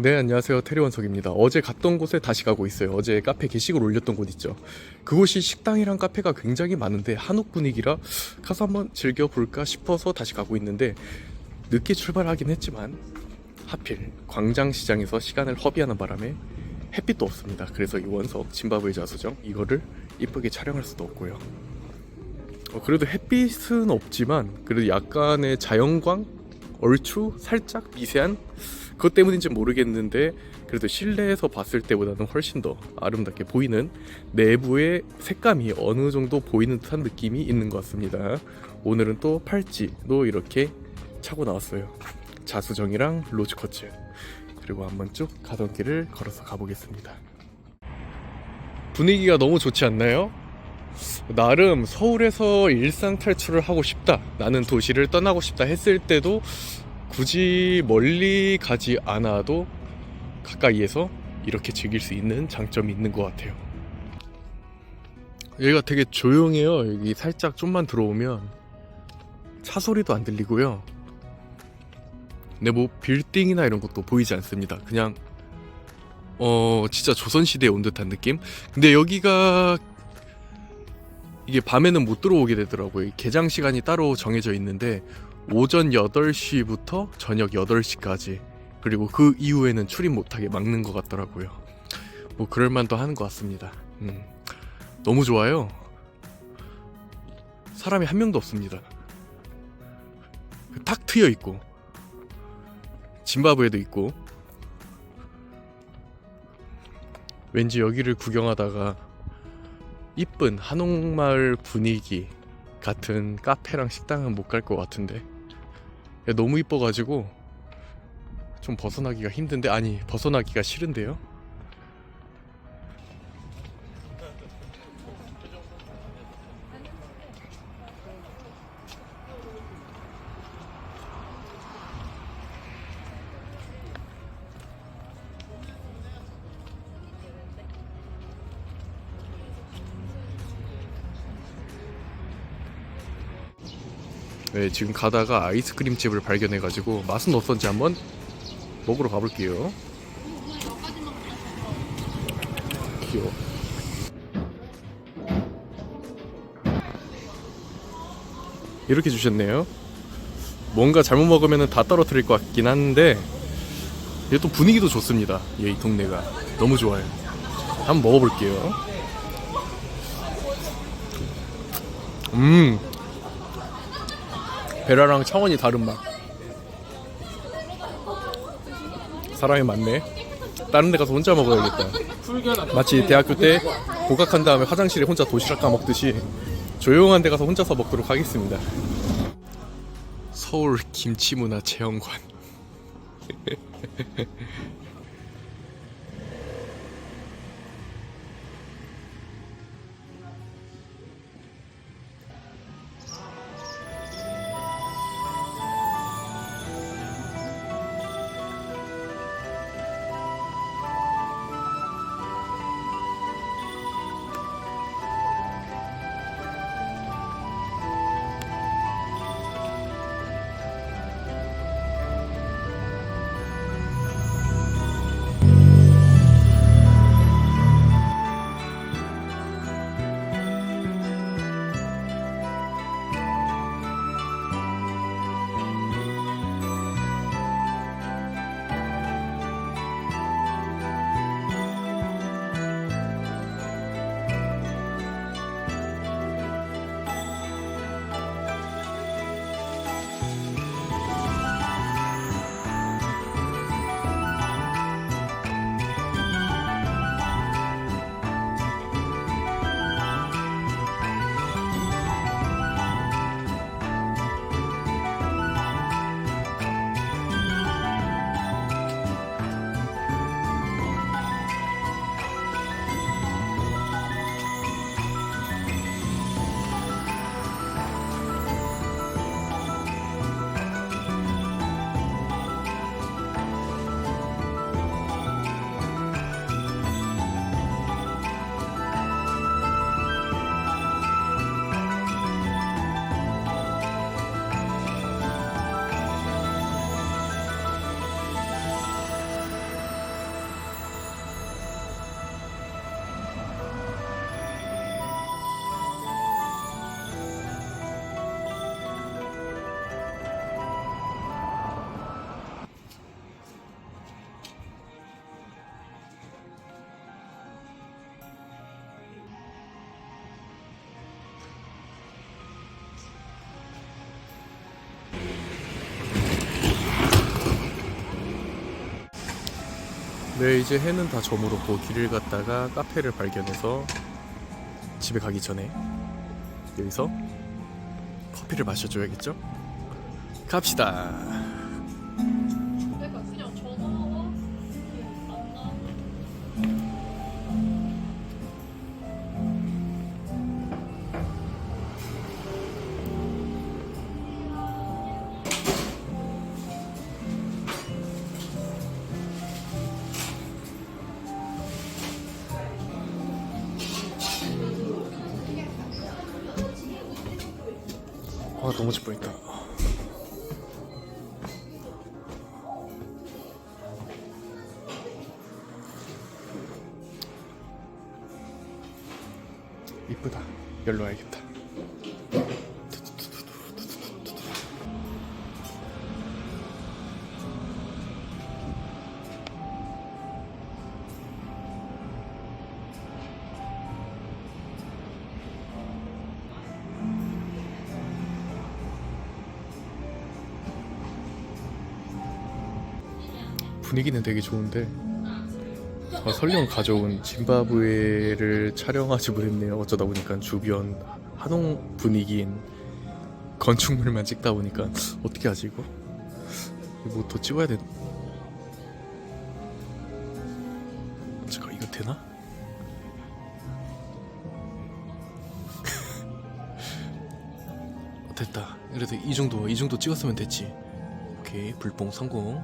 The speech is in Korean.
네, 안녕하세요. 테리원석입니다. 어제 갔던 곳에 다시 가고 있어요. 어제 카페 게시글 올렸던 곳 있죠. 그곳이 식당이랑 카페가 굉장히 많은데 한옥 분위기라 가서 한번 즐겨볼까 싶어서 다시 가고 있는데 늦게 출발하긴 했지만 하필 광장시장에서 시간을 허비하는 바람에 햇빛도 없습니다. 그래서 이 원석 짐바브웨 자수정 이거를 이쁘게 촬영할 수도 없고요. 어, 그래도 햇빛은 없지만 그래도 약간의 자연광 얼추 살짝 미세한 그것 때문인지 모르겠는데 그래도 실내에서 봤을 때보다는 훨씬 더 아름답게 보이는 내부의 색감이 어느 정도 보이는 듯한 느낌이 있는 것 같습니다. 오늘은 또 팔찌도 이렇게 차고 나왔어요. 자수정이랑 로즈커츠 그리고 한번 쭉 가던 길을 걸어서 가보겠습니다. 분위기가 너무 좋지 않나요? 나름 서울에서 일상 탈출을 하고 싶다. 나는 도시를 떠나고 싶다 했을 때도 굳이 멀리 가지 않아도 가까이에서 이렇게 즐길 수 있는 장점이 있는 것 같아요. 여기가 되게 조용해요. 여기 살짝 좀만 들어오면 차 소리도 안 들리고요. 근데 뭐 빌딩이나 이런 것도 보이지 않습니다. 그냥 어 진짜 조선 시대에 온 듯한 느낌. 근데 여기가 이게 밤에는 못 들어오게 되더라고요. 개장 시간이 따로 정해져 있는데 오전 8시부터 저녁 8시까지 그리고 그 이후에는 출입 못하게 막는 것 같더라고요. 뭐 그럴만도 하는 것 같습니다. 음, 너무 좋아요. 사람이 한 명도 없습니다. 탁 트여 있고 짐바브에도 있고 왠지 여기를 구경하다가 이쁜 한옥마을 분위기 같은 카페랑 식당은 못 갈 것 같은데. 너무 이뻐가지고 좀 벗어나기가 힘든데? 아니 벗어나기가 싫은데요 네, 지금 가다가 아이스크림 집을 발견해가지고 맛은 어떤지 한번 먹으러 가볼게요. 귀여워. 이렇게 주셨네요. 뭔가 잘못 먹으면 다 떨어뜨릴 것 같긴 한데 이게 또 분위기도 좋습니다. 예, 이 동네가 너무 좋아요. 한번 먹어볼게요. 음, 베라랑 차원이 다른 맛. 사람이 많네. 다른 데 가서 혼자 먹어야겠다. 마치 대학교 때 복학한 다음에 화장실에 혼자 도시락 까먹듯이 조용한 데 가서 혼자서 먹도록 하겠습니다. 서울 김치문화 체험관. 네, 이제 해는 다 저물었고 길을 갔다가 카페를 발견해서 집에 가기 전에 여기서 커피를 마셔줘야겠죠? 갑시다. 아 너무 집 보인다. 이쁘다. 열로 와야겠다. 분위기는 되게 좋은데 아, 설령 가져온 짐바브웨를 촬영하지 못했네요. 어쩌다 보니까 주변 한옥 분위기인 건축물만 찍다 보니까 어떻게 하지 이거? 뭐 더 찍어야 돼? 잠깐 이거 되나? 됐다. 그래도 이 정도 이 정도 찍었으면 됐지. 오케이 불뽕 성공.